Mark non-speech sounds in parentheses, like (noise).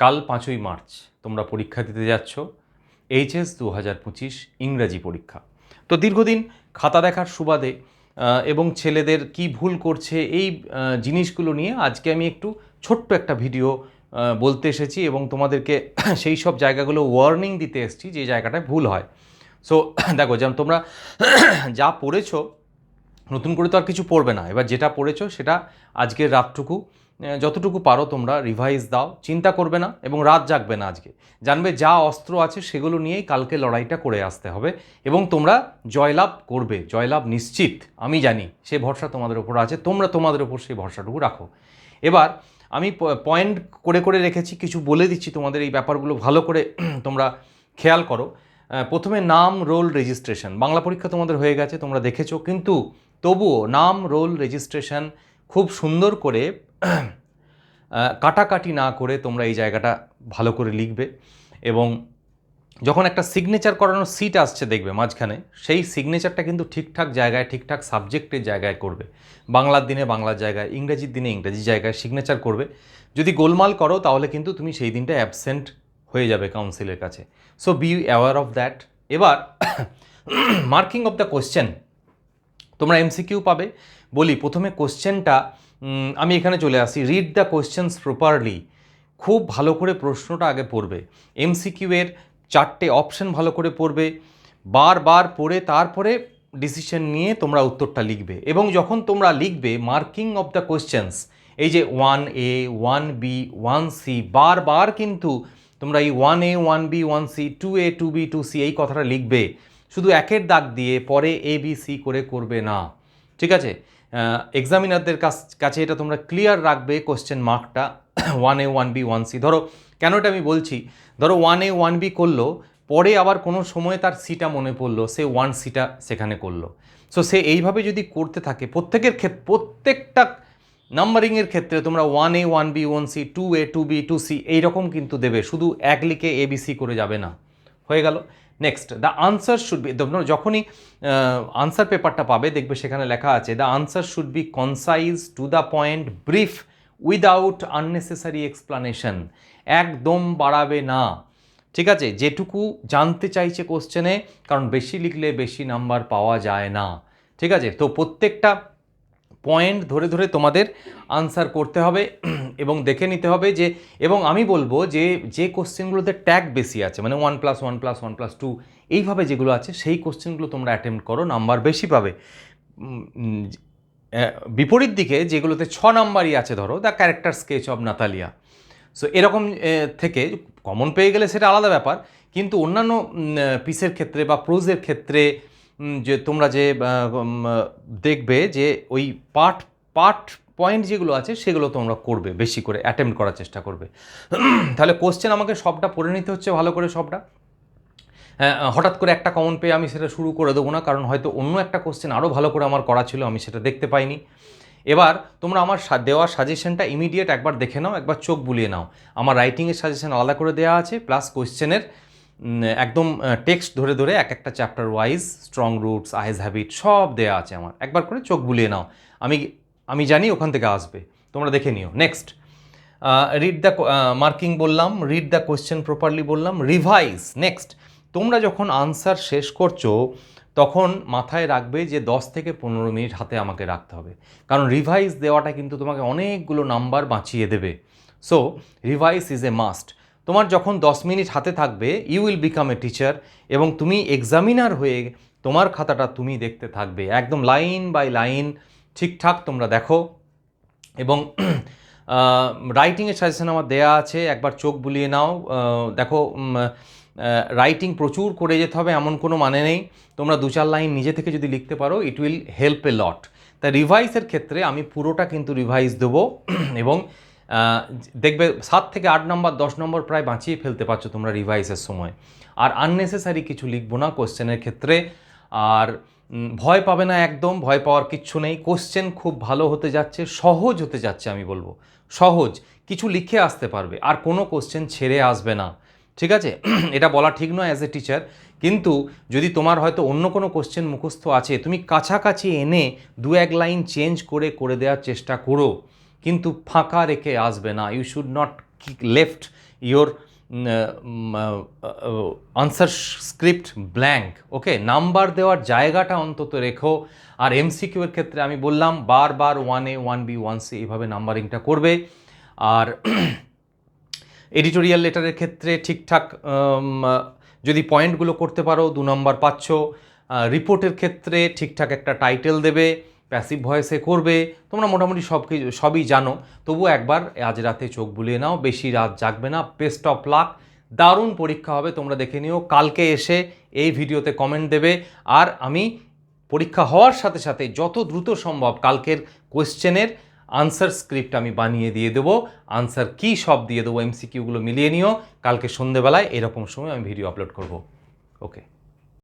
কাল পাঁচই মার্চ তোমরা পরীক্ষা দিতে যাচ্ছ। এইচএস দু হাজার পঁচিশ ইংরাজি পরীক্ষা। তো দীর্ঘদিন খাতা দেখার সুবাদে এবং ছেলেদের কি ভুল করছে এই জিনিসগুলো নিয়ে আজকে আমি একটু ছোট্ট একটা ভিডিও বলতে এসেছি এবং তোমাদেরকে (clears throat) সেই সব জায়গাগুলো ওয়ার্নিং দিতে এসেছি যে জায়গাটায় ভুল হয়। সো (clears throat) দেখো, যেমন তোমরা (clears throat) যা পড়েছো, নতুন করে তো আর কিছু পড়বে না। এবার যেটা পড়েছো, সেটা আজকের রাতটুকু। যতটুকু পারো তোমরা রিভাইজ দাও, চিন্তা করবে না এবং রাত জাগবে না আজকে। জানবে যা অস্ত্র আছে সেগুলো নিয়েই কালকে লড়াইটা করে আসতে হবে এবং তোমরা জয়লাভ করবে, জয়লাভ নিশ্চিত। আমি জানি সে ভরসা তোমাদের ওপর আছে, তোমরা তোমাদের ওপর সেই ভরসাটুকু রাখো। এবার আমি পয়েন্ট করে করে রেখেছি, কিছু বলে দিচ্ছি তোমাদের এই ব্যাপারগুলো ভালো করে (clears throat) তোমরা খেয়াল করো। প্রথমে নাম রোল রেজিস্ট্রেশন বাংলা পরীক্ষা তোমাদের হয়ে গেছে, তোমরা দেখেছ, কিন্তু তবুও নাম রোল রেজিস্ট্রেশন খুব সুন্দর করে কাটাকাটি না করে তোমরা এই জায়গাটা ভালো করে লিখবে এবং যখন একটা সিগনেচার করানোর সিট আসছে দেখবে মাঝখানে, সেই সিগনেচারটা কিন্তু ঠিকঠাক জায়গায়, ঠিকঠাক সাবজেক্টের জায়গায় করবে। বাংলার দিনে বাংলার জায়গায়, ইংরেজির দিনে ইংরেজি জায়গায় সিগনেচার করবে। যদি গোলমাল করো তাহলে কিন্তু তুমি সেই দিনটা অ্যাবসেন্ট হয়ে যাবে কাউন্সিলের কাছে। So be aware of that এবার মার্কিং অফ দ্য কোশ্চেন তোমরা এমসিকিউ পাবে। বলি, প্রথমে কোশ্চেনটা আমি এখানে চলে আসি। রিড দ্য কোয়েশ্চেন্স প্রপারলি খুব ভালো করে প্রশ্নটা আগে পড়বে। এমসিকিউ এর চারটে অপশন ভালো করে পড়বে। বারবার পড়ে তারপরে ডিসিশন নিয়ে তোমরা উত্তরটা লিখবে। এবং যখন তোমরা লিখবে মার্কিং অফ দ্য কোয়েশ্চেন্স এই যে one A one B one C বারবার কিন্তু তোমরা এই one A one B one C two A two B two C এই কথাটা লিখবে। শুধু একের দাগ দিয়ে পরে এ বি সি করে করবে না। ঠিক আছে? এক্সামিনারদের কাছে এটা তোমরা ক্লিয়ার রাখবে question মার্কটা one A one B one C ধরো, কেন এটা আমি বলছি? ধরো ওয়ান এ ওয়ান বি করল, পরে আবার কোনো সময় তার সিটা মনে পড়ল, সে ওয়ান সিটা সেখানে করল। সো সে এইভাবে যদি করতে থাকে, প্রত্যেকের ক্ষেত্রে প্রত্যেকটা নাম্বারিংয়ের ক্ষেত্রে তোমরা one A one B one C two A two B two C এইরকম কিন্তু দেবে। শুধু এক লিখে এবিসি করে যাবে না। হয়ে গেল। Next the answer should be যখনই আনসার পেপারটা পাবে, দেখবে সেখানে লেখা আছে the answer should be concise to the point brief without unnecessary explanation একদম বাড়াবে না। ঠিক আছে? যেটুকু জানতে চাইছে কোশ্চেনে কারণ বেশি লিখলে বেশি নাম্বার পাওয়া যায় না। ঠিক আছে? তো প্রত্যেকটা পয়েন্ট ধরে ধরে তোমাদের আনসার করতে হবে (clears throat) এবং দেখে নিতে হবে যে, এবং আমি বলব যে যে কোশ্চেনগুলোতে ট্যাগ বেশি আছে মানে one plus one plus one plus two, এইভাবে যেগুলো আছে, সেই কোশ্চেনগুলো তোমরা অ্যাটেম্প করো, নাম্বার বেশি পাবে। বিপরীত দিকে যেগুলোতে ছ নাম্বারই আছে ধরো, the character sketch of Natalia. So, এরকম থেকে কমন পেয়ে গেলে সেটা আলাদা ব্যাপার, কিন্তু অন্যান্য পিসের ক্ষেত্রে বা প্রোজের ক্ষেত্রে যে তোমরা যে দেখবে যে ওই পার্ট পার্ট পয়েন্ট যেগুলো আছে সেগুলো তোমরা করবে বেশি করে অ্যাটেম্প্ট করার চেষ্টা করবে। তাহলে কোশ্চেন আমাকে সবটা পড়ে নিতে হচ্ছে ভালো করে সবটা। হঠাৎ করে একটা কমন পেয়ে আমি সেটা শুরু করে দেবো না, কারণ হয়তো অন্য একটা কোশ্চেন আরও ভালো করে আমার করা ছিল, আমি সেটা দেখতে পাইনি। এবার তোমরা আমার দেওয়া সাজেশনটা ইমিডিয়েট একবার দেখে নাও, একবার চোখ বুলিয়ে নাও। আমার রাইটিংয়ের সাজেশন আলাদা করে দেওয়া আছে প্লাস কোশ্চেনের একদম টেক্সট ধরে ধরে এক একটা chapter wise strong roots eyes habit সব দেওয়া আছে আমার। একবার করে চোখ বুলিয়ে নাও। আমি আমি জানি ওখান থেকে আসবে। তোমরা দেখে নিও। নেক্সট রিড দ্য মার্কিং বললাম রিড দ্য কোয়েশ্চেন প্রপারলি বললাম রিভাইজ নেক্সট তোমরা যখন আনসার শেষ করছ, তখন মাথায় রাখবে যে দশ থেকে পনেরো মিনিট হাতে আমাকে রাখতে হবে। কারণ রিভাইজ দেওয়াটা কিন্তু তোমাকে অনেকগুলো নাম্বার বাঁচিয়ে দেবে। So revise is a must তোমার যখন দশ মিনিট হাতে থাকবে you will become a teacher এবং তুমি এক্সামিনার হয়ে তোমার খাতাটা তুমি দেখতে থাকবে। একদম লাইন বাই লাইন ঠিকঠাক তোমরা দেখো এবং (clears throat) রাইটিংয়ের সাজেশন আমার দেয়া আছে, একবার চোখ বুলিয়ে নাও। দেখো রাইটিং প্রচুর করে যেতে হবে, এমন কোনো মানে নেই। তোমরা দু চার লাইন নিজে থেকে যদি লিখতে পারো it will help a lot তাই রিভাইসের ক্ষেত্রে আমি পুরোটা কিন্তু রিভাইস দেবো। (clears throat) এবং দেখবে সাত থেকে আট নম্বর, দশ নম্বর প্রায় বাঁচিয়ে ফেলতে পারছ তোমরা রিভাইসের সময়। আর আননেসেসারি কিছু লিখব না কোশ্চেনের ক্ষেত্রে। আর ভয় পাবে না একদম, ভয় পাওয়ার কিচ্ছু নেই। কোশ্চেন খুব ভালো হতে যাচ্ছে, সহজ হতে যাচ্ছে আমি বলব। সহজ, কিছু লিখে আসতে পারবে, আর কোনো কোশ্চেন ছেড়ে আসবে না। ঠিক আছে? (clears throat) এটা বলা ঠিক নয় অ্যাজ এ টিচার কিন্তু যদি তোমার হয়তো অন্য কোনো কোশ্চেন মুখস্থ আছে, তুমি কাছাকাছি এনে দু এক লাইন চেঞ্জ করে করে দেওয়ার চেষ্টা করো। কিন্তু ফাঁকা রেখে আসবে না। You should not left your answer script blank okay number দেওয়ার জায়গাটা অন্তত রেখো। আর এমসিকিউ এর ক্ষেত্রে আমি বললাম, বারবার one A one B one C এইভাবে নাম্বারিংটা করবে। আর (clears throat) এডিটোরিয়াল লেটারের ক্ষেত্রে ঠিকঠাক যদি পয়েন্টগুলো করতে পারো, দু নম্বর পাচ্ছ। রিপোর্টের ক্ষেত্রে ঠিকঠাক একটা টাইটেল দেবে। প্যাসিভ ভয়েসে করবে। তোমরা মোটামুটি সব কিছু, সবই জানো। তবু একবার আজ রাতে চোখ বুলিয়ে নাও, বেশি রাত জাগবে না। বেস্ট অফ লাক দারুণ পরীক্ষা হবে, তোমরা দেখে নিও। কালকে এসে এই ভিডিওতে কমেন্ট দেবে। আর আমি পরীক্ষা হওয়ার সাথে সাথে যত দ্রুত সম্ভব কালকের কোয়েশ্চেনের আনসার স্ক্রিপ্ট আমি বানিয়ে দিয়ে দেবো। আনসার কি সব দিয়ে দেবো এমসিকিউগুলো মিলিয়ে নিও। কালকে সন্ধেবেলায় এরকম সময় আমি ভিডিও আপলোড করব। ওকে